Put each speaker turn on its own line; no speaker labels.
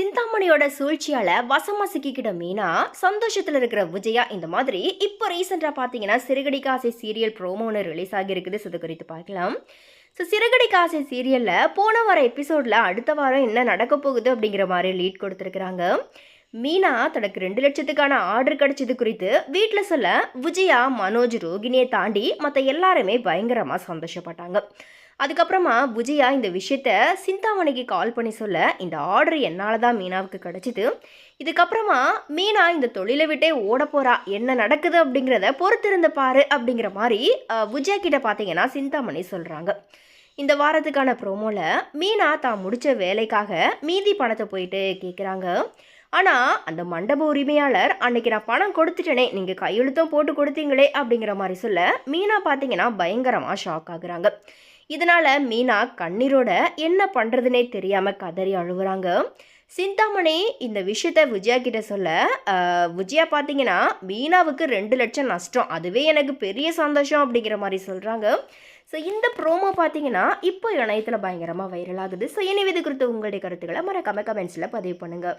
சிந்தாமணியோட சூழ்ச்சியால வசமா சிக்கிக்கிட்ட மீனா சந்தோஷத்துல இருக்கிற விஜயா இந்த மாதிரி இப்போ ரீசெண்டா பார்த்தீங்கன்னா சிறுகடி காசை சீரியல் ப்ரோமோ ஒன்று ரிலீஸ் ஆகியிருக்குது. ஸோ இது குறித்து பார்க்கலாம். ஸோ சிறுகடி காசை சீரியலில் போன வார எபிசோடில் அடுத்த வாரம் என்ன நடக்க போகுது அப்படிங்கிற மாதிரி லீட் கொடுத்துருக்குறாங்க. மீனா தனக்கு ரெண்டு லட்சத்துக்கான ஆர்டர் கிடைச்சது குறித்து வீட்டில் சொல்ல விஜயா மனோஜ் ரோகிணியை தாண்டி மற்ற எல்லாருமே பயங்கரமாக சந்தோஷப்பட்டாங்க. அதுக்கப்புறமா விஜயா இந்த விஷயத்த சிந்தாமணிக்கு கால் பண்ணி சொல்ல இந்த ஆர்டர் என்னால் தான் மீனாவுக்கு கிடச்சிது. இதுக்கப்புறமா மீனா இந்த தொழிலை விட்டே ஓட போகிறா என்ன நடக்குது அப்படிங்கிறத பொறுத்திருந்து பாரு அப்படிங்கிற மாதிரி விஜயா கிட்ட பார்த்தீங்கன்னா சிந்தாமணி சொல்கிறாங்க இந்த வாரத்துக்கான ப்ரோமோவில் மீனா தான் முடித்த வேலைக்காக மீதி பணத்தை போயிட்டு கேட்குறாங்க ஆனால் அந்த மண்டப உரிமையாளர் அன்னைக்கு நான் பணம் கொடுத்துட்டேனே நீங்கள் கையெழுத்தும் போட்டு கொடுத்தீங்களே அப்படிங்கிற மாதிரி சொல்ல மீனா பார்த்தீங்கன்னா பயங்கரமாக ஷாக் ஆகுறாங்க. இதனால மீனா கண்ணீரோட என்ன பண்ணுறதுனே தெரியாமல் கதறி அழுகுறாங்க சிந்தாமணி இந்த விஷயத்த விஜயா கிட்ட சொல்ல விஜயா பார்த்தீங்கன்னா மீனாவுக்கு ரெண்டு லட்சம் நஷ்டம். அதுவே எனக்கு பெரிய சந்தோஷம் அப்படிங்கிற மாதிரி சொல்கிறாங்க ஸோ இந்த ப்ரோமோ பார்த்தீங்கன்னா இப்போ இணையத்தில் பயங்கரமாக வைரல் ஆகுது. ஸோ இனி இது குறித்து உங்களுடைய கருத்துக்களை மறக்காம கமெண்ட்ஸில் பதிவு பண்ணுங்கள்